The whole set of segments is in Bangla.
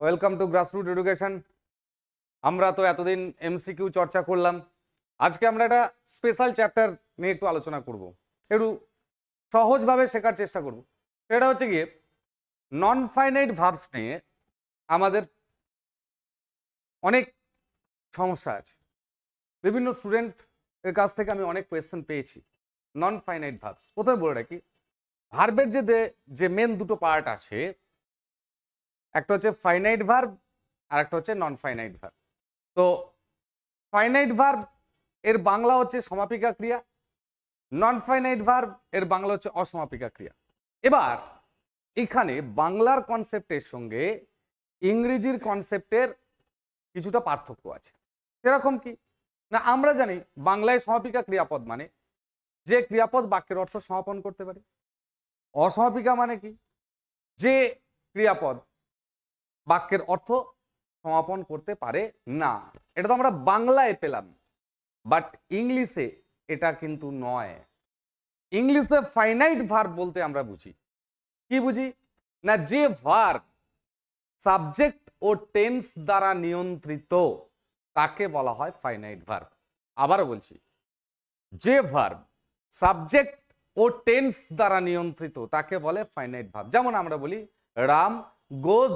ওয়েলকাম টু গ্রাসরুট এডুকেশন আমরা তো এতদিন এমসিকিউ চর্চা করলাম। আজকে আমরা একটা স্পেশাল চ্যাপ্টার নিয়ে একটু আলোচনা করব। একটু সহজভাবে শেখার চেষ্টা করব। সেটা হচ্ছে গিয়ে নন ফাইনাইট ভার্বস নিয়ে আমাদের অনেক সমস্যা আছে। বিভিন্ন স্টুডেন্ট এর কাছ থেকে আমি অনেক কোয়েশ্চেন পেয়েছি। নন ফাইনাইট ভার্বস প্রথমে বলে রাখি ভার্বের যে যে মেন দুটো পার্ট আছে একটা হচ্ছে ফাইনাইট ভার্ব আর একটা হচ্ছে নন ফাইনাইট ভার্ব তো ফাইনাইট ভার্ব এর বাংলা হচ্ছে সমাপিকা ক্রিয়া নন ফাইনাইট ভার্ব এর বাংলা হচ্ছে অসমাপিকা ক্রিয়া। এবার এখানে বাংলার কনসেপ্টের সঙ্গে ইংরেজির কনসেপ্টের কিছুটা পার্থক্য আছে। সেরকম কি? না, আমরা জানি বাংলায় সমাপিকা ক্রিয়াপদ মানে যে ক্রিয়াপদ বাক্যের অর্থ সমাপন করতে পারে। অসমাপিকা মানে কি? যে ক্রিয়াপদ বাক্যের অর্থ সমাপন করতে পারে না। এটা তো আমরা বাংলায় পেলাম। বাট ইংলিশে এটা কিন্তু নয়। ইংলিশে ফাইনাইট ভার্ব বলতে আমরা বুঝি। কি বুঝি? না, যে ভার্ব সাবজেক্ট ও টেন্স দ্বারা নিয়ন্ত্রিত, তাকে বলা হয় ফাইনাইট ভার্ব আবারও বলছি, যে ভার্ব সাবজেক্ট ও টেন্স দ্বারা নিয়ন্ত্রিত, তাকে বলে ফাইনাইট ভার্ব যেমন আমরা বলি, Ram goes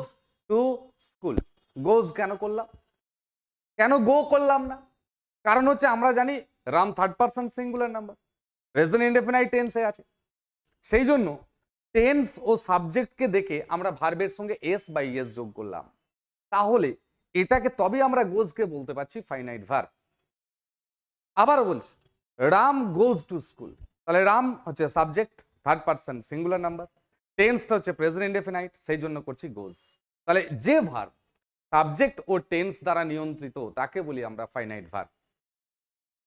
to school goes কেন করলাম? কেন গো করলাম না? কারণ হচ্ছে আমরা জানি Ram third person singular number reason indefinite টেন্সে আছে। সেই জন্য টেন্স ও সাবজেক্টকে দেখে আমরা ভার্বের সঙ্গে এস বাই এস যোগ করলাম। তাহলে এটাকে তবে আমরা গোজকে বলতে পারছি ফাইনাইট ভার্ব আবারও বলছি, রাম গোজ টু স্কুল তাহলে রাম হচ্ছে subject third person singular number টেন্সটা হচ্ছে প্রেজেন্ট ইনডেফিনাইট সেই জন্য করছি গোজ তাহলে যে ভার্ব সাবজেক্ট ও টেন্স দ্বারা নিয়ন্ত্রিত, তাকে বলি আমরা finite verb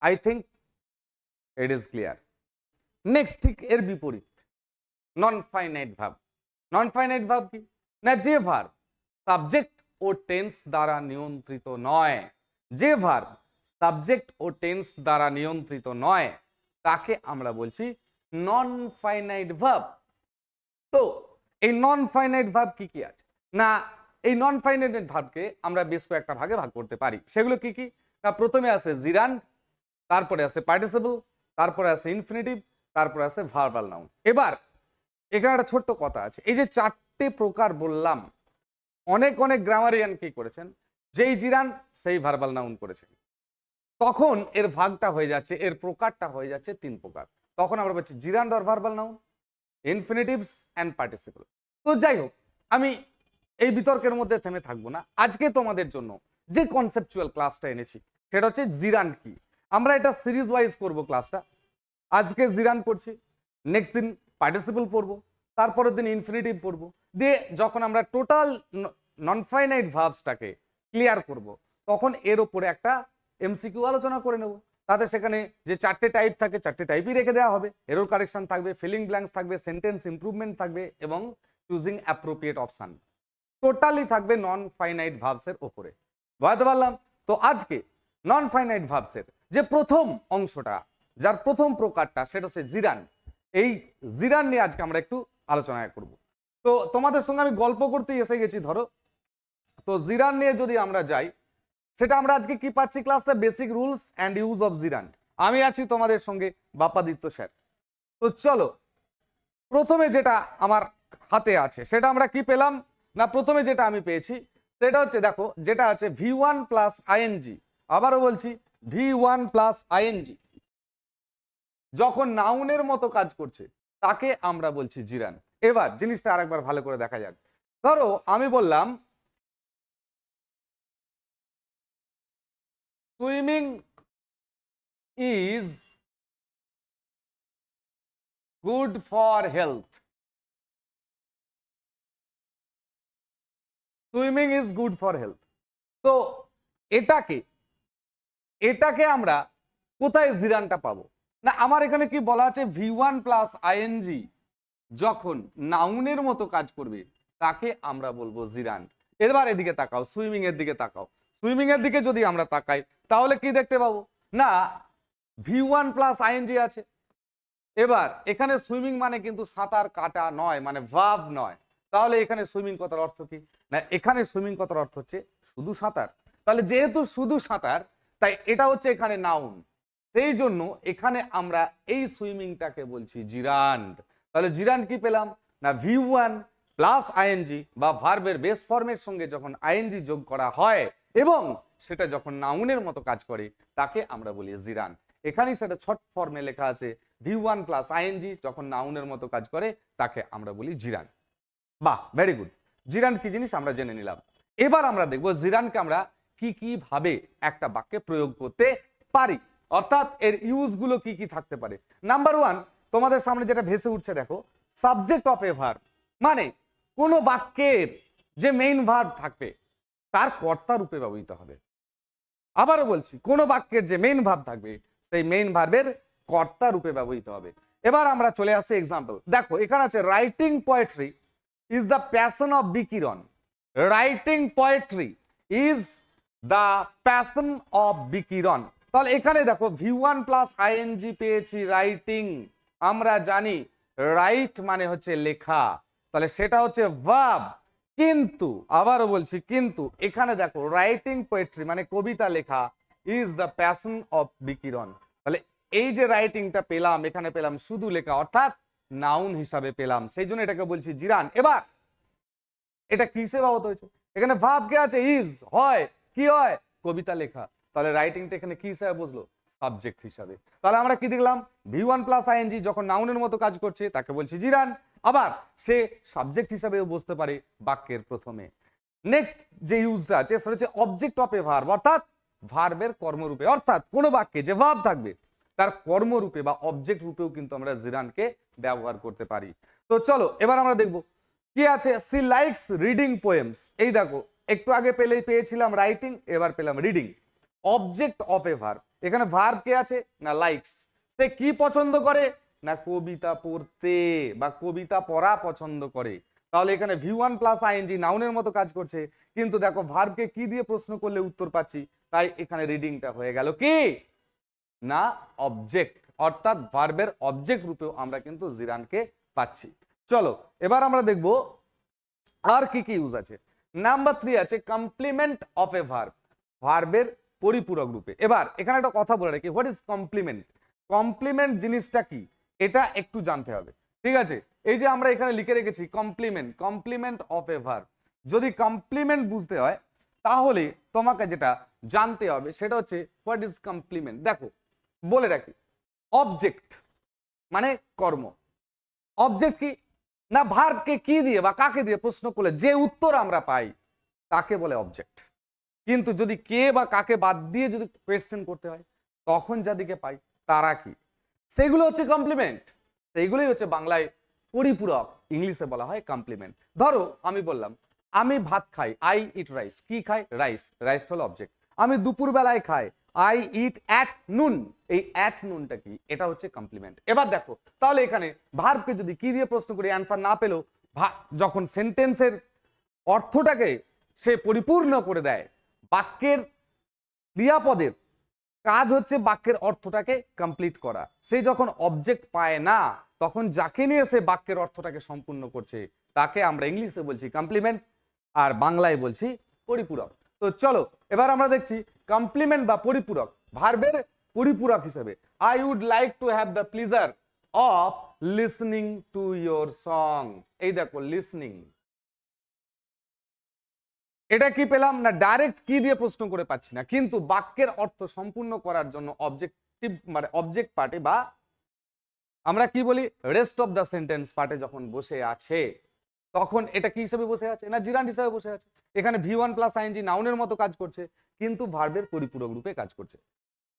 I think it is clear next ঠিক এর বিপরীত নন ফাইনাইট ভাব নন ফাইনাইট ভার্ব কি? না, যে ভার্ব সাবজেক্ট ও টেন্স দ্বারা নিয়ন্ত্রিত নয়, যে ভার্ব সাবজেক্ট ও টেন্স দ্বারা নিয়ন্ত্রিত নয়, তাকে আমরা বলছি নন ফাইনাইট ভাব তো, এই নন ফাইনাইট ভার্ব কি কি আছে? না, এই নন ফাইনাইট ভার্বকে আমরা বেশ কয়েকটা ভাগে ভাগ করতে পারি। সেগুলো কি কি? না, প্রথমে আছে জিরান তারপরে আছে পার্টিসিপল তারপরে আছে ইনফিনিটিভ তারপরে আছে ভার্বাল নাউন এবার, এখানে একটা ছোট্ট কথা আছে। এই যে চারটে প্রকার বললাম, অনেক অনেক গ্রামারিয়ান কি করেছেন? যেই জিরান সেই ভার্বাল নাউন করেছেন। তখন এর ভাগটা হয়ে যাচ্ছে, এর প্রকারটা হয়ে যাচ্ছে তিন প্রকার। তখন আমরা বলছি gerund or verbal noun infinitives and participle তো যাই হোক, আমি এই বিতর্কের মধ্যে থেমে থাকব না। আজকে তোমাদের জন্য যে কনসেপচুয়াল ক্লাসটা এনেছি, সেটা হচ্ছে জিরান্ড কি? আমরা এটা সিরিজ ওয়াইজ করব ক্লাসটা আজকে জিরান করছি নেক্সট দিন পার্টিসিপল পড়ব, তারপরের দিন ইনফিনিটিভ পড়ব। দিয়ে যখন আমরা টোটাল নন ফাইনাইট ভার্বসটাকে ক্লিয়ার করব, তখন এর ওপরে একটা এমসিকিউ আলোচনা করে নেব। তাতে সেখানে যে চারটে টাইপ থাকে, চারটে টাইপই রেখে দেওয়া হবে। এরর কারেকশন থাকবে ফিলিং ব্ল্যাঙ্কস থাকবে সেন্টেন্স ইমপ্রুভমেন্ট থাকবে এবং চুজিং অ্যাপ্রোপ্রিয়েট অপশান টোটালি থাকবে নন ফাইনাইট ভার্বসের ওপরে। বুঝতে পারলাম? তো আজকে নন ফাইনাইট ভার্বসের যে প্রথম অংশটা, যার প্রথম প্রকারটা, সেটা হচ্ছে জিরান। এই জিরান নিয়ে আজকে আমরা একটু আলোচনা করব। তো তোমাদের সঙ্গে আমি গল্প করতেই এসে গেছি, ধরো। তো জিরান নিয়ে যদি আমরা যাই, সেটা আমরা আজকে কি পাচ্ছি ক্লাসটা basic rules and use of gerund. আমি আছি তোমাদের সঙ্গে বাপাদিত্য স্যার। তো চলো, প্রথমে যেটা আমার হাতে আছে, সেটা আমরা কি পেলাম? না, প্রথমে যেটা আমি পেয়েছি, সেটা হচ্ছে দেখো, যেটা আছে ভি ওয়ান প্লাস আইএনজি আবারও বলছি ভি ওয়ান প্লাস আইএনজি যখন নাউনের মতো কাজ করছে, তাকে আমরা বলছি জিরান। এবার জিনিসটা আরেকবার ভালো করে দেখা যাক। ধরো, আমি বললাম swimming is good for health swimming is good for health তো এটাকে এটাকে আমরা কোথায় জিরানটা পাবো? না, আমার এখানে কি বলা আছে? ভি ওয়ান প্লাস আইএনজি যখন নাউনের মতো কাজ করবে, তাকে আমরা বলব জিরান। এবার এদিকে তাকাও সুইমিং এর দিকে তাকাও। সুইমিং এর দিকে যদি আমরা তাকাই, তাহলে কি দেখতে পাবো? না ভি ওয়ান প্লাস আইএনজি আছে। এবার, এখানে সুইমিং মানে কিন্তু সাঁতার কাটা নয় মানে ভাব নয়। তাহলে এখানে সুইমিং কথার অর্থ কি? না, এখানে সুইমিং কথার অর্থ হচ্ছে শুধু সাঁতার। তাহলে যেহেতু শুধু সাঁতার, তাই এটা হচ্ছে এখানে নাউন সেই জন্য এখানে আমরা এই সুইমিংটাকে বলছি জিরান্ড। তাহলে জিরান্ড কি পেলাম? না ভি ওয়ান প্লাস আইএনজি বা ভার্বের বেস ফর্মের সঙ্গে যখন আইএনজি যোগ করা হয় এবং সেটা যখন নাউনের মতো কাজ করে, তাকে আমরা বলি জিরান এখানেই সেটা ছট ফর্মে লেখা আছে ভি ওয়ান প্লাস আইএনজি যখন নাউনের মতো কাজ করে, তাকে আমরা বলি জিরান বাহ ভেরি গুড জিরান কি জিনিস আমরা জেনে নিলাম। এবার আমরা দেখব জিরানকে আমরা কি কি ভাবে একটা বাক্যে প্রয়োগ করতে পারি। অর্থাৎ এর ইউজগুলো কি কি থাকতে পারে। নাম্বার ওয়ান তোমাদের সামনে যেটা ভেসে উঠছে দেখো সাবজেক্ট অফ এ ভার্ব মানে কোনো বাক্যের যে মেইন ভার্ব থাকবে, তার কর্তা রূপে ব্যবহৃত হবে। আবারও বলছি, কোনো বাক্যের যে মেইন ভাব থাকবে, সেই মেইন ভার্বের কর্তা রূপে ব্যবহৃত হবে। এবার আমরা চলে আসছি এক্সাম্পল দেখো, এখানে আছে writing poetry is the passion of Bikiran writing poetry is the passion of Bikiran তাহলে এখানে দেখো ভি ওয়ান প্লাস আইএনজি পেয়েছি রাইটিং আমরা জানি রাইট মানে হচ্ছে লেখা। তাহলে সেটা হচ্ছে ভাব কিন্তু, আবারও বলছি, কিন্তু, এখানে দেখো রাইটিং পোয়েট্রি মানে কবিতা লেখা ইজ দ্য প্যাশন অফ বিকিরণ তাহলে এই যে রাইটিংটা পেলাম, এখানে পেলাম শুধু লেখা, অর্থাৎ নাউন হিসাবে পেলাম। সেই জন্য এটাকে বলছি জিরান। এবার, এটা কিসে বাবত হয়েছে? এখানে ভাব কে আছে? ইজ, হয়, কি হয়? কবিতা লেখা। তাহলে রাইটিংটা এখানে কি হিসাবে বুঝলো? সাবজেক্ট হিসাবে। তাহলে আমরা কি দেখলাম? ভি ওয়ান প্লাস আইএনজি যখন নাউনের মতো কাজ করছে, তাকে বলছি জিরান। আবার সে সাবজেক্ট হিসাবেও বুঝতে পারে বাক্যের প্রথমে। নেক্সট যে ইউজটা আছে, সেটা হচ্ছে অবজেক্ট অফ এ ভার্ব অর্থাৎ ভার্বের কর্মরূপে। অর্থাৎ কোনো বাক্যে যে ভাব থাকবে তার কর্মরূপে বা অবজেক্ট রূপেও কিন্তু আমরা জিরানকে ব্যবহার করতে পারি। তো চলো, এবার আমরা দেখব কি আছে। সি লাইকস রিডিং পোয়েমস এই দেখো, একটু আগে পেলেই পেয়েছিলাম রাইটিং এবার পেলাম reading object of a verb এখানে ভার্ব কে আছে না লাইকস সে কি পছন্দ করে? না কবিতা পড়তে বা কবিতা পড়া পছন্দ করে। তাহলে এখানে ভি ওয়ান প্লাস আইএনজি নাউনের মতো কাজ করছে। কিন্তু দেখো ভার্বকে কি দিয়ে প্রশ্ন করলে উত্তর পাচ্ছি? তাই এখানে রিডিংটা হয়ে গেল কি? না অবজেক্ট অর্থাৎ ভার্বের অবজেক্ট রূপেও আমরা কিন্তু জিরানকে পাচ্ছি। চলো, এবার আমরা দেখব আর কি কি ইউজ আছে। নাম্বার থ্রি আছে কমপ্লিমেন্ট অফ এ ভার্ব ভার্বের পরিপূরক রূপে। এবার, এখানে একটা কথা বলে রাখি হোয়াট ইজ কমপ্লিমেন্ট কমপ্লিমেন্ট জিনিসটা কি? এটা একটু জানতে হবে। ঠিক আছে? এই যে আমরা এখানে লিখে রেখেছি complement complement of a verb যদি কমপ্লিমেন্ট বুঝতে হয়, তাহলে তোমাকে যেটা জানতে হবে, সেটা হচ্ছে হোয়াট ইজ কমপ্লিমেন্ট দেখো বলে রাখি অবজেক্ট মানে কর্ম। অবজেক্ট কি? না ভার্বকে কি দিয়ে বা কাকে দিয়ে প্রশ্ন করলে যে উত্তর আমরা পাই, তাকে বলে অবজেক্ট কিন্তু যদি কে বা কাকে বাদ দিয়ে যদি কোয়েশ্চেন করতে হয়, তখন যাদিকে পাই, তারা কি? সেগুলো হচ্ছে কমপ্লিমেন্ট সেইগুলোই হচ্ছে বাংলায় পরিপূরক, ইংলিশে বলা হয় কমপ্লিমেন্ট ধরো, আমি বললাম, আমি ভাত খাই আই ইট রাইস কি খাই? রাইস রাইস হলো অবজেক্ট আমি দুপুর বেলায় খাই। আই ইট অ্যাট নুন এই অ্যাট নুনটা কি? এটা হচ্ছে কমপ্লিমেন্ট এবার দেখো, তাহলে এখানে ভার্বকে যদি কি দিয়ে প্রশ্ন করি অ্যান্সার না পেলেও যখন সেন্টেন্সের অর্থটাকে সে পরিপূর্ণ করে দেয়, বাক্যের ক্রিয়াপদের, কাজ হচ্ছে বাক্যের অর্থটাকে কমপ্লিট করা। সে যখন অবজেক্ট পায় না, তখন যাকে নিয়ে সে বাক্যের অর্থটাকে সম্পূর্ণ করছে, তাকে আমরা ইংলিশে বলছি কমপ্লিমেন্ট আর বাংলায় বলছি পরিপূরক। তো চলো, এবার আমরা দেখছি কমপ্লিমেন্ট বা পরিপূরক ভার্বের পরিপূরক হিসেবে। I would like to have the pleasure of listening to your song এই দেখো লিসনিং এটা কি পেলাম না ডাইরেক্ট কি দিয়ে প্রশ্ন করে পাচ্ছি না, কিন্তু বাক্যের অর্থ সম্পূর্ণ করার জন্য অবজেক্টিভ মানে অবজেক্ট পার্টে বা আমরা কি বলি রেস্ট অফ দ্য সেন্টেন্স পার্টে যখন বসে আছে। তখন এটা কি হিসেবে বসে আছে? না জিরান হিসেবে বসে আছে? এখানে ভি ওয়ান প্লাস আইনজি নাউনের মতো কাজ করছে, কিন্তু ভার্বের পরিপূরক রূপে কাজ করছে।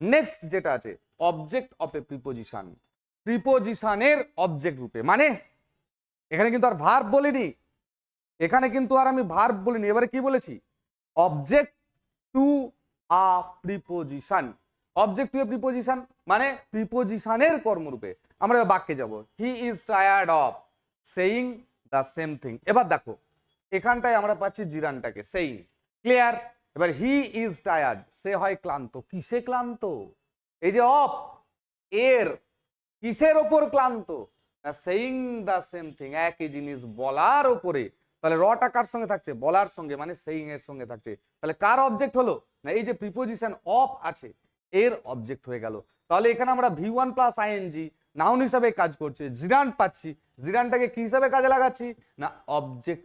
নেক্সট যেটা আছে অবজেক্ট অফ এ প্রিপোজিশন প্রিপোজিশনের অবজেক্ট রূপে। মানে এখানে কিন্তু আর ভার্ব বলিনি। এখানে কিন্তু আর আমি ভার্ব বলিনি। এবারে কি বলেছি? Object to a preposition object to a preposition মানে প্রিপোজিশনের কর্মরূপে। আমরা বাক্যে যাব। He is tired of saying the same thing এবার দেখো, এখানটায় আমরা পাচ্ছি জিরানটাকে সেই ক্লিয়ার এবার হি ইজ টায়ার্ড সে হয় ক্লান্ত। কিসে ক্লান্ত? এই যে অফ এর কিসের ওপর ক্লান্ত? না সেইং দ্য সেম থিং একই জিনিস বলার ওপরে। তাহলে রটা কার সঙ্গে থাকছে, বলার সঙ্গে মানে সেইং এর সঙ্গে থাকছে। তাহলে কার অবজেক্ট হলো? না এই যে প্রিপোজিশন অফ আছে, এর অবজেক্ট হয়ে গেল। তাহলে এখানে আমরা V one plus ING noun হিসাবে কাজ করছে, জিরান পাচ্ছি জিরানটাকে কি হিসাবে কাজে লাগাচ্ছি? না অবজেক্ট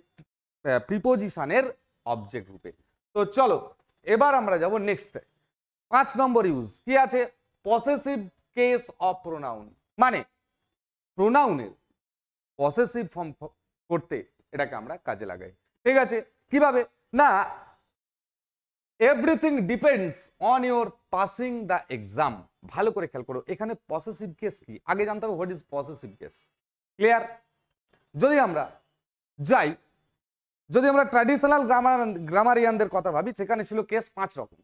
প্রিপোজিশনের অবজেক্ট রূপে। তো চলো, এবার আমরা যাব নেক্সট পাঁচ নম্বর ইউজ কি আছে? পসেসিভ কেস অফ প্রোনাউন মানে প্রোনাউনের পসেসিভ ফর্ম করতে এটাকে আমরা কাজে লাগাই। ঠিক আছে? কীভাবে? না everything depends on your passing the exam ভালো করে খেয়াল করো, এখানে পসেসিভ কেস কি? আগে জানতে হবে what is possessive case clear যদি আমরা যাই, যদি আমরা ট্র্যাডিশনাল গ্রামার গ্রামারিয়ানদের কথা ভাবি, সেখানে ছিল কেস পাঁচ রকম।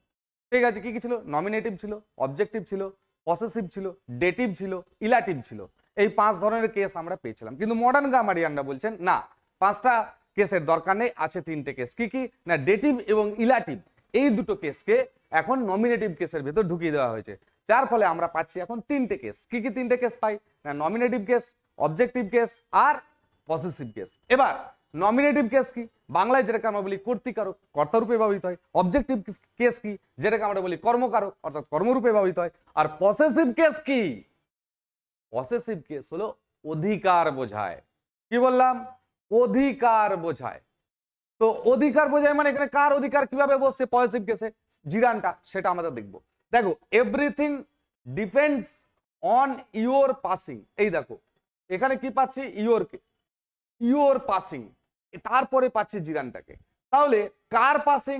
ঠিক আছে, কি কী ছিল? নমিনেটিভ ছিল অবজেক্টিভ ছিল পসেসিভ ছিল ডেটিভ ছিল ইলাটিভ ছিল। এই পাঁচ ধরনের কেস আমরা পেয়েছিলাম। কিন্তু মডার্ন গ্রামারিয়ানরা বলছেন, না, পাঁচটা কেসের দরকার নেই, আছে তিনটে কেস কি কি? না ডেটিভ এবং ইলাটিভ এই দুটো কেসকে এখন নমিনেটিভ কেসের ভেতর ঢুকিয়ে দেওয়া হয়েছে। যার ফলে আমরা পাচ্ছি এখন তিনটে কেস কি কি তিনটে কেস পাই? না নমিনেটিভ কেস অবজেক্টিভ কেস আর পসেসিভ কেস এবার নমিনেটিভ কেস কি? বাংলায় যেটাকে আমরা বলি কর্তৃকারক, কর্তারূপে ব্যবহৃত হয়। অবজেক্টিভ কেস কি? যেটাকে আমরা বলি কর্মকারক, অর্থাৎ কর্মরূপে ব্যবহৃত হয়। আর পসেসিভ কেস কি? পসেসিভ কেস হলো অধিকার বোঝায়। কি বললাম? অধিকার বোঝায়। তো অধিকার বোঝায় মানে এখানে কার অধিকার কীভাবে বসছে পজিটিভ কেসে জিরানটা, সেটা আমরা দেখব। দেখো everything depends on your passing এই দেখো এখানে কি পাচ্ছি? ইওরকে ইওর পাসিং। তারপরে পাচ্ছি জিরানটাকে। তাহলে কার পাসিং?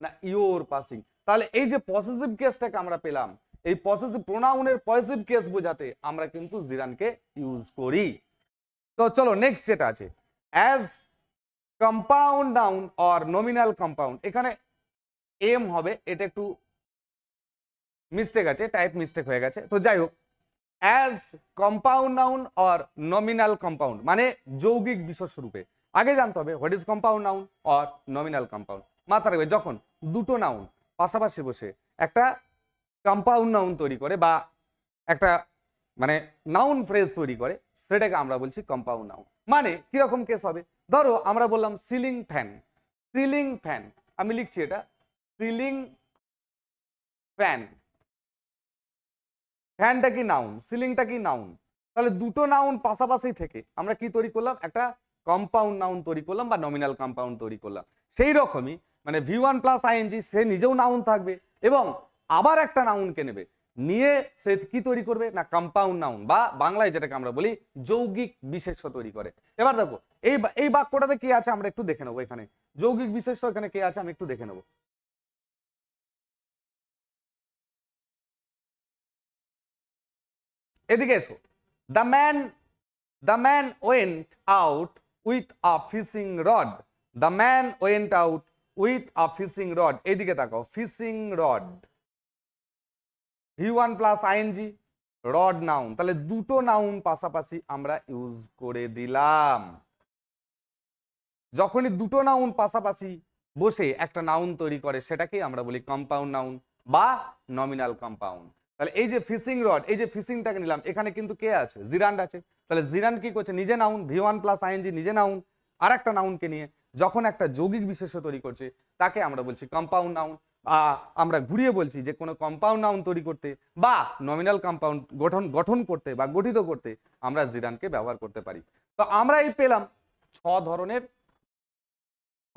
না ইওর পাসিং। তাহলে এই যে পসেসিভ কেসটাকে আমরা পেলাম, এই পসেসিভ প্রোনাউনের পজিটিভ কেস বোঝাতে আমরা কিন্তু জিরানকে ইউজ করি। তো চলো নেক্সট যেটা আছে। As compound noun or nominal compound. এখানে এম হবে, এটা একটু মিস্টেক আছে, টাইপ মিস্টেক হয়ে গেছে। তো যাই হোক as compound noun or nominal compound মানে যৌগিক বিশেষ রূপে। আগে জানতে হবে what is compound noun or nominal compound মাথা রাখবে, যখন দুটো নাউন পাশাপাশি বসে একটা কম্পাউন্ড নাউন তৈরি করে বা একটা মানে নাউন ফ্রেজ তৈরি করে, সেটাকে আমরা বলছি কম্পাউন্ড নাউন মানে কীরকম কেস হবে? ধরো আমরা বললাম সিলিং ফ্যান সিলিং ফ্যান আমি লিখছি এটা সিলিং ফ্যান ফ্যানটা কি নাউন সিলিংটা কি নাউন তাহলে দুটো নাউন পাশাপাশি থেকে আমরা কি তৈরি করলাম? একটা কম্পাউন্ড নাউন তৈরি করলাম বা নমিনাল কম্পাউন্ড তৈরি করলাম। সেই রকমই মানে ভি ওয়ান প্লাস আইএনজি সে নিজেও নাউন থাকবে এবং আবার একটা নাউনকে নেবে। নিয়ে সে কি তৈরি করবে? না কম্পাউন্ড নাউন বা বাংলায় যেটাকে আমরা বলি যৌগিক বিশেষ্য তৈরি করে। এবার দেখো, এই এই বাক্যটাতে কি আছে? আমরা একটু দেখে নেব এখানে। যৌগিক বিশেষ্য এখানে কে আছে? আমি একটু দেখে নেব। এদিকে এসো। The man the man went out with a fishing rod the man went out with a fishing rod এদিকে তাকাও fishing rod V one plus ING rod noun তাহলে দুটো নাউন পাশাপাশি আমরা ইউজ করে দিলাম। যখনই দুটো নাউন পাশাপাশি বসে একটা নাউন তৈরি করে, সেটাকেই আমরা বলি কম্পাউন্ড নাউন বা নমিনাল কম্পাউন্ড তাহলে এই যে ফিশিং রড, এই যে ফিশিংটাকে নিলাম, এখানে কিন্তু কে আছে? জিরান্ড আছে। তাহলে জিরান কি করছে? নিজে noun, V one plus ING, নিজে নাউন আর একটা নাউনকে নিয়ে যখন একটা যৌগিক বিশেষ্য তৈরি করছে, তাকে আমরা বলছি কম্পাউন্ড নাউন আমরা ঘুরিয়ে বলছি যে কোনো কম্পাউন্ড নাউন তৈরি করতে বা নমিনাল কম্পাউন্ড গঠন গঠন করতে বা গঠিত করতে আমরা জিরানকে ব্যবহার করতে পারি। তো আমরা এই পেলাম ছ ধরনের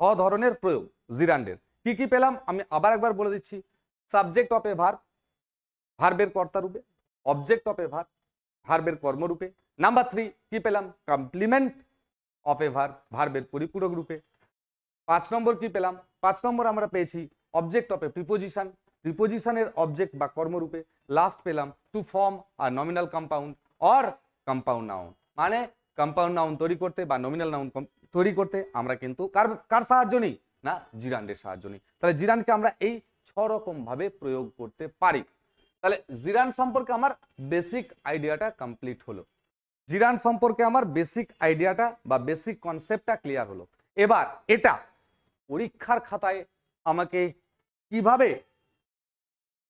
ছ ধরনের প্রয়োগ জিরান্ডের কি কি পেলাম? আমি আবার একবার বলে দিচ্ছি। সাবজেক্ট অফ এ ভার্ব ভার্বের কর্তা রূপে অবজেক্ট অফ এ ভার্ব ভার্বের কর্মরূপে নাম্বার থ্রি কি পেলাম? কমপ্লিমেন্ট অফ এ ভার্ব ভার্বের পরিপূরক রূপে। পাঁচ নম্বর কি পেলাম? পাঁচ নম্বর আমরা পেয়েছি অবজেক্ট অফ এ প্রিপোজিশন প্রিপোজিশনের অবজেক্ট বা কর্মরূপে লাস্ট পেলাম to form R nominal compound or compound noun মানে কম্পাউন্ড নাউন তৈরি করতে বা নমিনাল নাউন তৈরি করতে আমরা কিন্তু কার কার সাহায্য নিই? না জিরান্ডের সাহায্য নিই। তাহলে জিরানকে আমরা এই ছ রকম ভাবে প্রয়োগ করতে পারি। তাহলে জিরান সম্পর্কে আমার বেসিক আইডিয়াটা কমপ্লিট হলো। জিরান সম্পর্কে আমার বেসিক আইডিয়াটা বা বেসিক কনসেপ্টটা ক্লিয়ার হলো। এবার এটা পরীক্ষার খাতায় আমাকে কীভাবে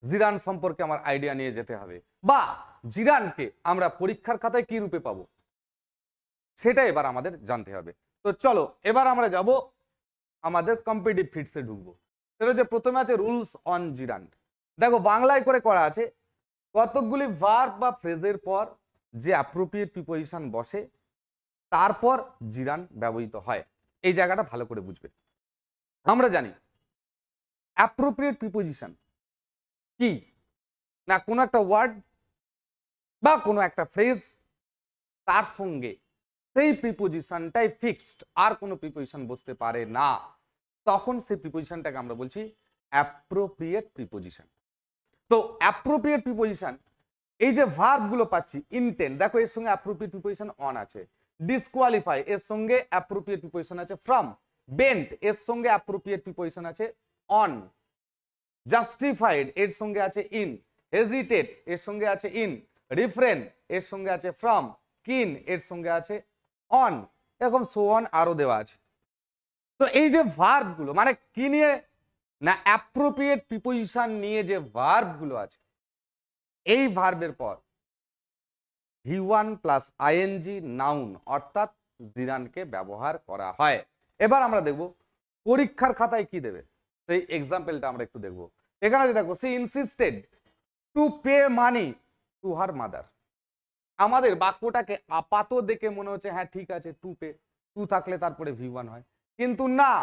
জিরান সম্পর্কে আমার আইডিয়া নিয়ে যেতে হবে বা জিরানকে আমরা পরীক্ষার খাতায় কি রূপে পাবো, সেটা এবার আমাদের জানতে হবে। তো চলো, এবার আমরা যাব আমাদের কম্পিটিভ ফিটসে ঢুকবো। সেটা হচ্ছে প্রথমে আছে রুলস অন জিরান্ড দেখো, বাংলায় করে করা আছে, কতকগুলি ভার্ব বা ফ্রেজের পর যে অ্যাপ্রোপ্রিয়েট প্রিপোজিশন বসে, তারপর জিরান ব্যবহৃত হয়। এই জায়গাটা ভালো করে বুঝবে। আমরা জানি অ্যাপ্রোপ্রিয়েট প্রিপোজিশন কি? না, কোনো একটা ওয়ার্ড বা কোনো একটা ফ্রেজ তার সঙ্গে সেই প্রিপোজিশনটাই ফিক্সড আর কোনো প্রিপোজিশন বসতে পারে না। তখন সেই প্রিপোজিশনটাকে আমরা বলছি অ্যাপ্রোপ্রিয়েট প্রিপোজিশন তো অ্যাপ্রোপ্রিয়েট প্রিপোজিশন এই যে ভার্বগুলো পাচ্ছি ইনটেন্ট দেখো এর সঙ্গে অ্যাপ্রোপ্রিয়েট প্রিপোজিশন অন আছে ডিসকোয়ালিফাই এর সঙ্গে অ্যাপ্রোপ্রিয়েট প্রিপোজিশন আছে ফ্রম বেন্ট এর সঙ্গে অ্যাপ্রোপ্রিয়েট প্রিপোজিশন আছে অন জাস্টিফাইড এর সঙ্গে আছে ইন হেজিটেট এর সঙ্গে আছে ইন রিফ্রেন এর সঙ্গে আছে ফ্রম কিন এর সঙ্গে আছে অন এরকম সো অন আরও দেওয়া আছে। তো এই যে ভার্বগুলো মানে কি নিয়ে না অ্যাপ্রোপ্রিয়েট প্রিপোজিশন নিয়ে যে ভার্বগুলো আছে, এই ভার্বের পর V one plus ING noun অর্থাৎ জিরানকে ব্যবহার করা হয়। এবার আমরা দেখব পরীক্ষার খাতায় কি দেবে, সেই এক্সাম্পলটা আমরা একটু দেখব। এখানে যে দেখো she insisted to pay money to her mother আমাদের বাক্যটাকে আপাত দেখে মনে হচ্ছে হ্যাঁ ঠিক আছে টু পে টু থাকলে তারপরে ভি ওয়ান হয়। কিন্তু না,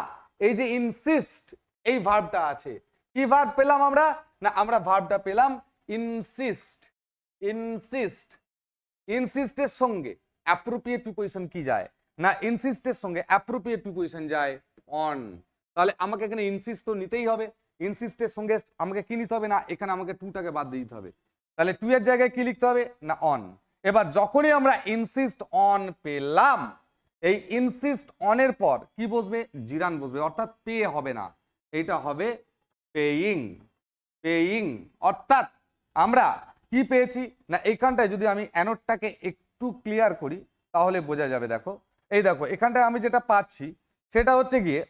এই যে ইনসিস্ট এই ভার্বটা আছে। কি ভার্ব পেলাম আমরা? না, আমরা ভার্বটা পেলাম ইনসিস্ট ইনসিস্ট ইনসিস্টের সঙ্গে অ্যাপ্রোপ্রিয়েট প্রিপোজিশন কি যায়? না ইনসিস্টের সঙ্গে অ্যাপ্রোপ্রিয়েট প্রিপোজিশন যায় অন তাহলে আমাকে এখানে ইনসিস্ট তো নিতেই হবে। ইনসিস্টের সঙ্গে আমাকে কি নিতে হবে? না, এখানে আমাকে টুটাকে বাদ দিতে হবে। তাহলে টু এর জায়গায় কি লিখতে হবে? না অন এবার যখনই আমরা ইনসিস্ট অন পেলাম, এই ইনসিস্ট অনের পর কি বসবে? জিরান বসবে। অর্থাৎ পে হবে না। এটা হবে পেইং পেইং অর্থাৎ আমরা কি পেয়েছি? না, এইখানটায় যদি আমি অ্যানোটটাকে একটু ক্লিয়ার করি, তাহলে বোঝা যাবে, দেখো। এই দেখো, এখানটায় আমি যেটা পাচ্ছি, সেটা হচ্ছে গিয়ে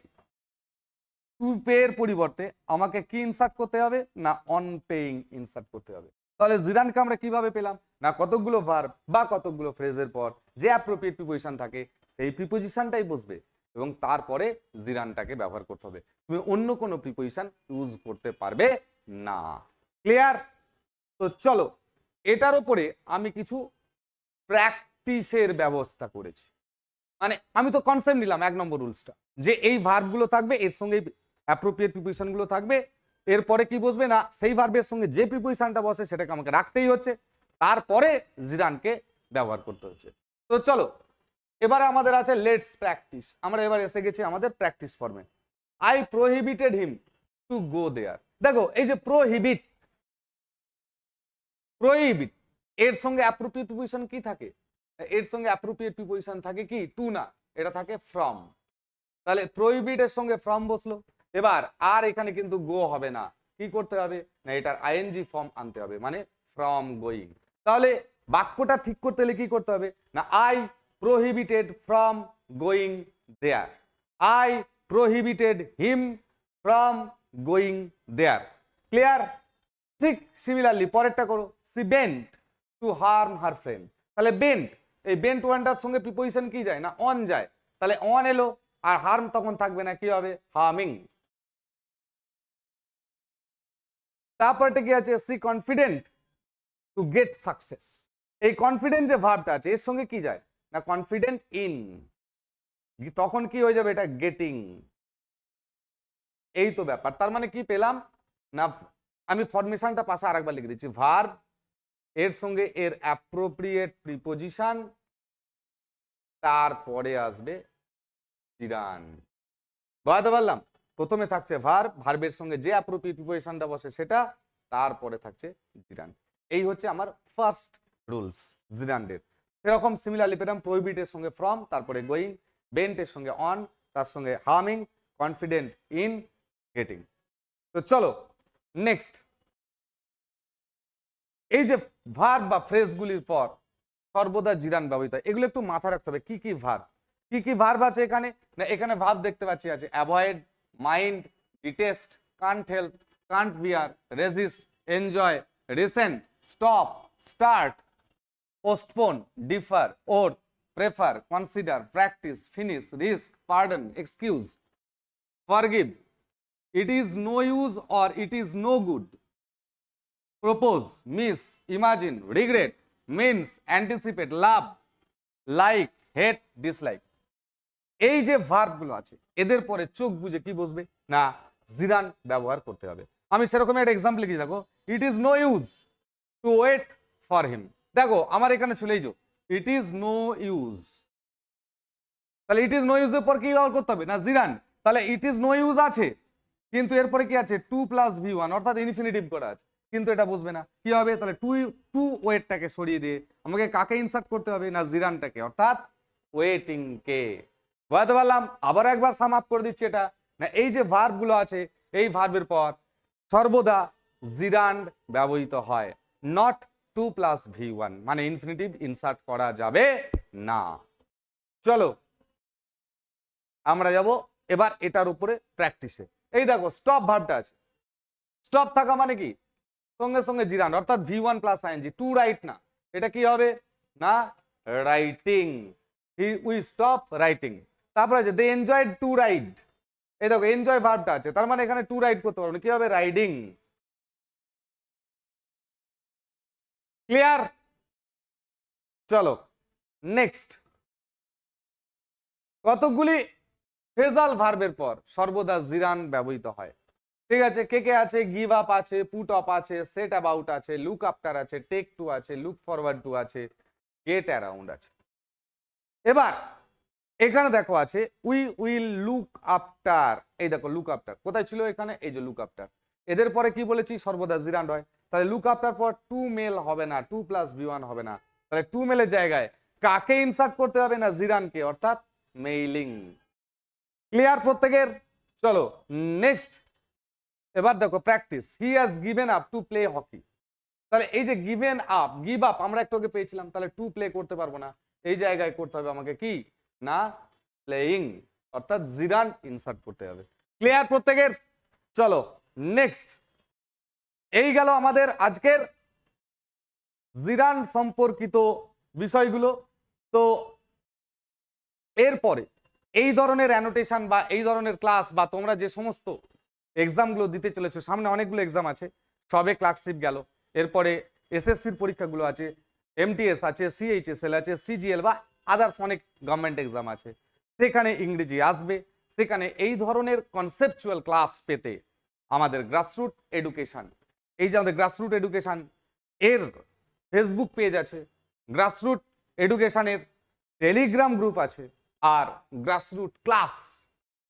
টু পে এর পরিবর্তে আমাকে কি ইনসার্ট করতে হবে? না অন পেইং ইনসার্ট করতে হবে। তাহলে জিরানকে আমরা কীভাবে পেলাম? না কতগুলো ভার্ব বা কতগুলো ফ্রেজের পর যে অ্যাপ্রোপ্রিয়েট প্রিপোজিশন থাকে, সেই প্রিপোজিশনটাই বসবে। এবং তারপরে জিরানটাকে ব্যবহার করতে হবে। তুমি অন্য কোনো প্রিপোজিশন ইউজ করতে পারবে না। ক্লিয়ার তো চলো, এটার উপরে আমি কিছু প্র্যাকটিসের ব্যবস্থা করেছি। মানে আমি তো কনসেপ্ট নিলাম এক নম্বর রুলসটা যে এই ভার্বগুলো থাকবে, এর সঙ্গে অ্যাপ্রোপ্রিয়েট প্রিপোজিশনগুলো থাকবে। এরপরে কি বসবে না, সেই ভার্বের সঙ্গে যে প্রিপোজিশনটা বসে সেটাকে আমাকে রাখতেই হচ্ছে। তারপরে জিরানকে ব্যবহার করতে হচ্ছে। তো চলো এবারে আমাদের আছে লেটস প্র্যাকটিস আমরা এবার এসে গেছি আমাদের প্র্যাকটিস ফর্মে I prohibited him to go there দেখো, এই যে প্রোহিবিট প্রোহিবিট এর সঙ্গে অ্যাপ্রোপ্রিয়েট প্রিপোজিশন কি থাকে? এর সঙ্গে অ্যাপ্রোপ্রিয়েট প্রিপোজিশন থাকে কি? টু না, এটা থাকে ফ্রম তাহলে প্রোহিবিট এর সঙ্গে ফ্রম বসল। এবার আর এখানে কিন্তু গো হবে না। কি করতে হবে? না, এটার আইএনজি ফর্ম আনতে হবে মানে ফ্রম গোয়িং তাহলে বাক্যটা ঠিক করতে হলে কি করতে হবে? না I prohibited from going there I prohibited him from going there clear ঠিক সিমিলারলি পরেরটা করো। She bent to harm her friend তাহলে বেন্ট এই বেন্ট ওয়ানটার সঙ্গে প্রিপোজিশন কি যায় না? অন যায়। তাহলে অন এলো, আর হার্ম তখন থাকবে না, কি হবে? হার্মিং তারপরটা কি আছে? She confident to get success এই কনফিডেন্ট যে ভাবটা আছে, এর সঙ্গে কি যায়? না কনফিডেন্ট ইন তখন কি হয়ে যাবে? এটা গেটিং এই তো ব্যাপার। তার মানে কি পেলাম? না, আমি ফরমেশনটা পাশে আরেকবার লিখে দিচ্ছি। ভার্ব এর সঙ্গে এর অ্যাপ্রোপ্রিয়েট প্রিপোজিশন তারপরে আসবে জিরান বোঝাতে পারলাম? প্রথমে থাকছে ভার্ব ভার্বের সঙ্গে যে অ্যাপ্রোপ্রিয়েট প্রিপোজিশনটা বসে সেটা, তারপরে থাকছে জিরান এই হচ্ছে আমার ফার্স্ট রুলস জিরান্ডের এরকম সিমিলারলি পেলাম প্রহিবিটের সঙ্গে ফ্রম তারপরে গোয়িং বেন্টের সঙ্গে অন তার সঙ্গে হার্মিং কনফিডেন্ট ইন গেটিং তো চলো নেক্সট এই যে ভার বা ফ্রেজগুলির পর সর্বদা জিরান ব্যবহৃত হয়, এগুলো একটু মাথা রাখতে হবে, কি কি ভার কি কি ভার্ব আছে এখানে? না, এখানে ভাব দেখতে পাচ্ছি আছে avoid mind detest can't help can't bear resist enjoy resent stop start postpone defer worth prefer consider practise finish risk pardon excuse forgive it is no use or it is no good propose miss imagine regret means anticipate love like hate dislike এই যে ভার্বগুলো আছে, এদের পরে চোখ বুঝে কি বসবে না, জিরান ব্যবহার করতে হবে। আমি সেরকম একটা এক্সাম্পল লিখে দেখো। It is no use to wait for him দেখো, আমার এখানে চলেই যাও ইট ইজ নো ইউজ তাহলে ইট ইজ নো ইউজের পর কি ব্যবহার করতে হবে? না, জিরান। তাহলে ইট ইজ নো ইউজ আছে। কিন্তু এরপরে কি আছে? টু প্লাস ভি ওয়ান অর্থাৎ ইনফিনিটিভ করা আছে। কিন্তু এটা বুঝবে না। কি হবে? তাহলে টু টু ওয়েটটাকে সরিয়ে দিয়ে আমাকে কাকে ইনসার্ট করতে হবে? না, জিরানটাকে। অর্থাৎ ওয়েটিং কে বুঝতে পারলাম? আবার একবার সাম আপ করে দিচ্ছি এটা। না, এই যে ভার্বগুলো আছে, এই ভার্বের পর সর্বদা জিরান ব্যবহৃত হয়। Not to plus V one মানে ইনফিনিটিভ ইনসার্ট করা যাবে না। চলো, আমরা যাব এবার এটার উপরে প্র্যাকটিসে। এই দেখো স্টপ ভার্বটা আছে। স্টপ থাকা মানে কি? সঙ্গে সঙ্গে জিরান, অর্থাৎ V one plus ING to write না। এটা কি হবে? না রাইটিং উই স্টপ রাইটিং তারপরে আছে দে এনজয়েড টু রাইড এই দেখো এনজয় ভার্বটা আছে। তার মানে এখানে টু রাইড করতে পারব না। কি হবে? রাইডিং ক্লিয়ার চলো নেক্সট কতগুলি ফেজাল ভার্বের পর সর্বদা জিরান ব্যবহৃত হয়? ঠিক আছে, কে কে আছে? গিভ আপ আছে পুট অপ আছে সেট অ্যাবাউট আছে লুক আফটার আছে টেক টু আছে লুক ফরওয়ার্ড টু আছে গেট অ্যারাউন্ড আছে। এবার, এখানে দেখো আছে উই উইল লুক আফটার এই দেখো লুক আফটার কোথায় ছিল এখানে? এই যে লুক আফটার এদের পরে কি বলেছি? সর্বদা জিরান হয়। তাহলে লুক আফটার পর টু মেল হবে না টু প্লাস ভি ওয়ান হবে না। তাহলে টু মেলের জায়গায় কাকে ইনসার্ট করতে হবে না জিরানকে? অর্থাৎ মেইলিং ক্লিয়ার প্রত্যেকের? চলো নেক্সট এবার দেখো practice he has given up to play hockey তাহলে এই যে গিভেন আপ গিভ আপ আমরা একটু আগে পেয়েছিলাম, তাহলে টু প্লে করতে পারব না। এই জায়গায় করতে হবে আমাকে কি? না প্লেয়িং অর্থাৎ জিরান ইনসার্ট করতে হবে। ক্লিয়ার প্রত্যেকের? চলো নেক্সট এই গেল আমাদের আজকের জিরান সম্পর্কিত বিষয়গুলো। তো এরপরে এই ধরনের অ্যানোটেশন বা এই ধরনের ক্লাস বা তোমরা যে সমস্ত এক্সামগুলো দিতে চলেছো, সামনে অনেকগুলো এক্সাম আছে, সবে ক্লার্কশিপ গেল। এরপরে এসএসসির পরীক্ষাগুলো আছে এমটিএস আছে সিএইচএসএল আছে সিজিএল বা আদার্স অনেক গভর্নমেন্ট এক্সাম আছে। সেখানে ইংরেজি আসবে, সেখানে এই ধরনের কনসেপচুয়াল ক্লাস পেতে আমাদের গ্রাসরুট এডুকেশন এই যে আমাদের গ্রাসরুট এডুকেশান এর ফেসবুক পেজ আছে গ্রাসরুট এডুকেশানের টেলিগ্রাম গ্রুপ আছে আর গ্রাসরুট ক্লাস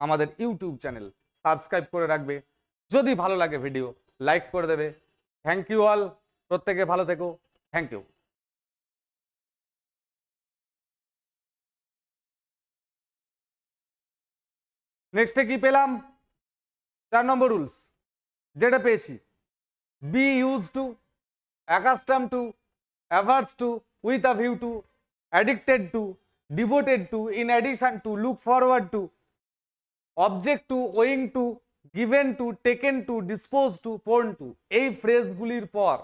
আমাদের ইউটিউব চ্যানেল সাবস্ক্রাইব করে রাখবে। যদি ভালো লাগে ভিডিও লাইক করে দেবে। থ্যাংক ইউ অল প্রত্যেকে ভালো থেকো। থ্যাংক ইউ নেক্সটে কি পেলাম? চার নম্বর রুলস যেটা পেয়েছি। Be use to accustom to averse to with a view to addicted to devoted to in addition to look forward to object to owing to given to taken to dispose to prone to এই ফ্রেজগুলির পর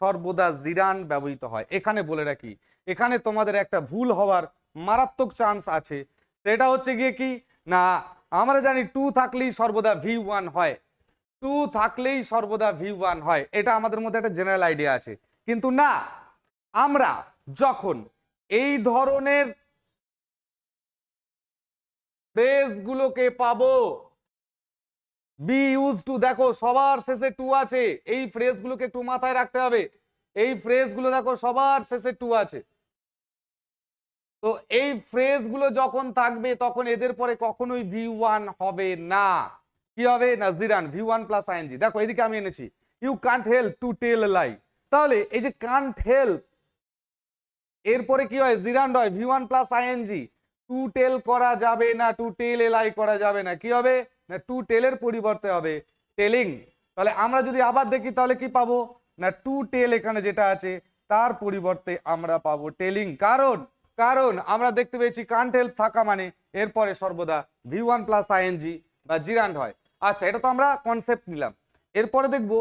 সর্বদা জিরান ব্যবহৃত হয়। এখানে বলে রাখি, এখানে তোমাদের একটা ভুল হওয়ার মারাত্মক চান্স আছে। সেটা হচ্ছে গিয়ে কি? না, আমরা জানি টু থাকলেই সর্বদা ভি ওয়ান হয়। টু থাকলেই সর্বদা ভি ওয়ান হয়। এটা আমাদের মধ্যে একটা জেনারেল আইডিয়া আছে। কিন্তু না, আমরা যখন এই ধরনের ফ্রেজগুলোকে পাবো বি ইউজ টু দেখো, সবার শেষে টু আছে। এই ফ্রেজগুলোকে একটু মাথায় রাখতে হবে। এই ফ্রেজগুলো দেখো, সবার শেষে টু আছে। তো এই ফ্রেজগুলো যখন থাকবে, তখন এদের পরে কখনোই ভি ওয়ান হবে না। কি হবে? না জিরান ভি ওয়ান প্লাস আইএনজি দেখো, এদিকে আমি এনেছি। You can't help to tell lie তাহলে এই যে কান্ট হেল্প এরপরে কি হয়? জিরান হয় V one plus ING to tell করা যাবে না টু টেল এলাই করা যাবে না। কি হবে? না টু টেলের পরিবর্তে হবে টেলিং তাহলে আমরা যদি আবার দেখি, তাহলে কি পাবো? না টু টেল এখানে যেটা আছে, তার পরিবর্তে আমরা পাবো টেলিং কারণ কারণ আমরা দেখতে পেয়েছি কান্ট হেল্প থাকা মানে এরপরে সর্বদা ভি ওয়ান প্লাস আইএনজি বা জিরান্ড হয়। আচ্ছা এটা তো আমরা কনসেপ্ট নিলাম। এরপরে দেখব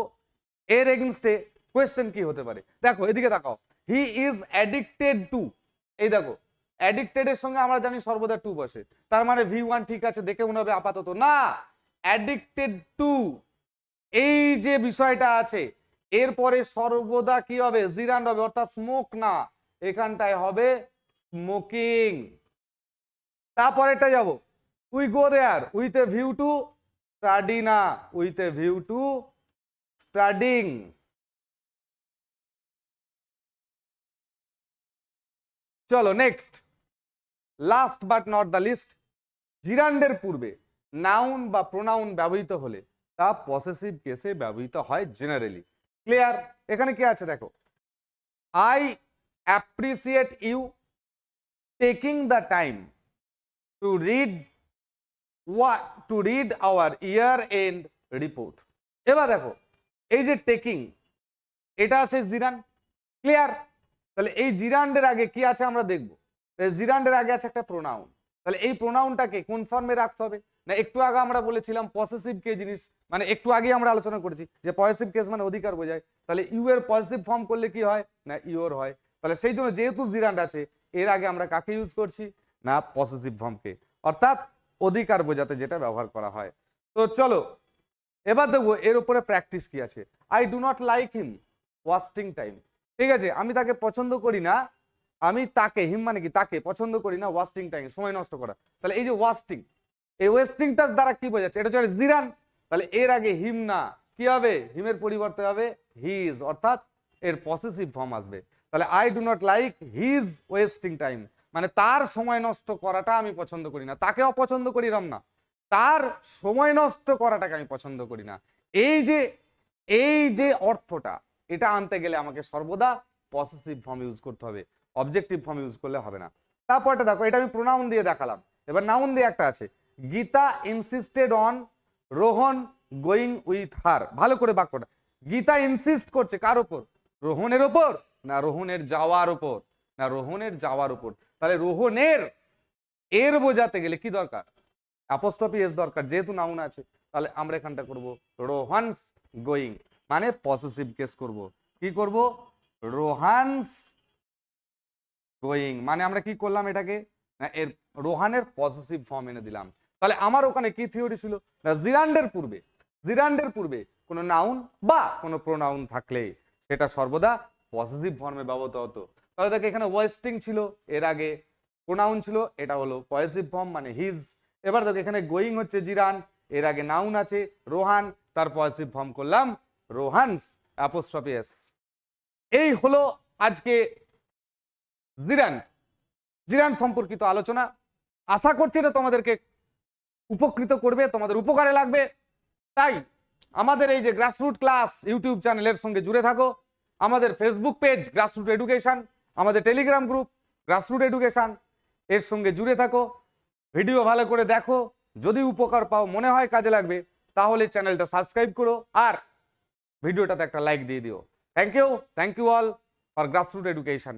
এর এগেনস্টে কোয়েশ্চেন কি হতে পারে? দেখো, এদিকে তাকাও। হি ইজ অ্যাডিক্টেড টু এই দেখো অ্যাডিক্টেড এর সঙ্গে আমরা জানি সর্বদা টু বসে। তার মানে ভি ওয়ান ঠিক আছে, দেখে মনে হবে আপাতত। না অ্যাডিক্টেড টু এই যে বিষয়টা আছে, এরপরে সর্বদা কি হবে? জিরান হবে, অর্থাৎ স্মোক না, এখানটায় হবে স্মোকিং তারপরেটা যাব। We go there with a view to study না with a view to studying চলো next last but not the least জিরান্ডের পূর্বে নাউন বা প্রোনাউন ব্যবহৃত হলে তা পসেসিভ কেসে ব্যবহৃত হয় জেনারেলি ক্লিয়ার এখানে কি আছে দেখো? I appreciate you taking the time to read what to read our year end report এবার দেখো, এই যে টেকিং এটা আছে জিরান ক্লিয়ার তাহলে এই জিরান্ডের আগে কি আছে আমরা দেখব? জিরান্ডের আগে আছে একটা প্রোনাউন তাহলে এই প্রোনাউনটাকে কোন ফর্মে রাখতে হবে? না, একটু আগে আমরা বলেছিলাম পসেসিভ কে জিনিস মানে একটু আগে আমরা আলোচনা করেছি যে পসেসিভ কেস মানে অধিকার বোঝায়। তাহলে ইউ এর পসেসিভ ফর্ম করলে কি হয়? না ইউর হয়। তাহলে সেই জন্য যেহেতু জিরান্ড আছে, এর আগে আমরা কাকে ইউজ করছি? না পসেসিভ ফর্মকে অর্থাৎ অধিকার বোঝাতে যেটা ব্যবহার করা হয়। তো চলো, এবার দেখব এর উপরে প্র্যাকটিস কি আছে। I do not like him wasting time ঠিক আছে, আমি তাকে পছন্দ করি না, আমি তাকে হিম মানে কি, তাকে পছন্দ করি না ওয়াস্টিং টাইম সময় নষ্ট করা। তাহলে এই যে ওয়াস্টিং এই ওয়েস্টিংটার দ্বারা কি বোঝাচ্ছে? এটা হচ্ছে জিরান। তাহলে এর আগে হিম না, কি হবে? হিমের পরিবর্তে হবে হিজ অর্থাৎ এর পসেসিভ ফর্ম আসবে। তাহলে I do not like his wasting time মানে তার সময় নষ্ট করাটা আমি পছন্দ করি না। তাকে অপছন্দ করি রম না তার সময় নষ্ট করাটাকে আমি পছন্দ করি না। এই যে এই যে অর্থটা, এটা আনতে গেলে আমাকে সর্বদা পসেসিভ ফর্ম ইউজ করতে হবে। অবজেক্টিভ ফর্ম ইউজ করলে হবে না। তারপরটা দেখো, এটা আমি প্রোনাউন দিয়ে দেখালাম। এবার নাউন দিয়ে একটা আছে। Geeta insisted on Rohan going with her ভালো করে বাক্যটা। গীতা ইনসিস্ট করছে কার ওপর রোহনের ওপর না রোহনের যাওয়ার ওপর না রোহনের যাওয়ার উপর। তাহলে রোহনের এর বোঝাতে গেলে কি দরকার? অ্যাপোস্টপি এস দরকার, যেহেতু নাউন আছে, তাহলে আমরা এখানটা করব রোহানস গোয়িং মানে পসেসিভ কেস করব। কি করব? রোহানস গোয়িং মানে আমরা কি করলাম এটাকে? এর রোহানের পসেসিভ ফর্ম এনে দিলাম। তাহলে আমার ওখানে কি থিওরি ছিল? না, জিরান্ডের পূর্বে জিরান্ডের পূর্বে কোনো নাউন বা কোনো প্রোনাউন থাকলে সেটা সর্বদা পসেসিভ ফর্মে ব্যবহৃত হতো। তাহলে দেখো এখানে ওয়েস্টিং ছিল, এর আগে প্রোনাউন ছিল, এটা হলো পসেসিভ ফর্ম মানে হিজ এবার দেখো এখানে গোয়িং হচ্ছে জিরান, এর আগে নাউন আছে, রোহান, তার পসেসিভ ফর্ম করলাম রোহানস অ্যাপোস্ট্রফি এস এই হলো আজকে জিরান। জিরান সম্পর্কিত আলোচনা। আশা করছি এটা তোমাদেরকে উপকৃত করবে, তোমাদের উপকারে লাগবে। তাই আমাদের এই যে গ্রাসরুট ক্লাস ইউটিউব চ্যানেলের সঙ্গে জুড়ে থাকো। আমাদের ফেসবুক পেজ গ্রাসরুট এডুকেশন আমাদের টেলিগ্রাম গ্রুপ গ্রাসরুট এডুকেশান এর সঙ্গে জুড়ে থাকো। ভিডিও ভালো করে দেখো। যদি উপকার পাও, মনে হয় কাজে লাগবে, তাহলে চ্যানেলটা সাবস্ক্রাইব করো আর ভিডিওটাতে একটা লাইক দিয়ে দিও। Thank you thank you all for grassroot education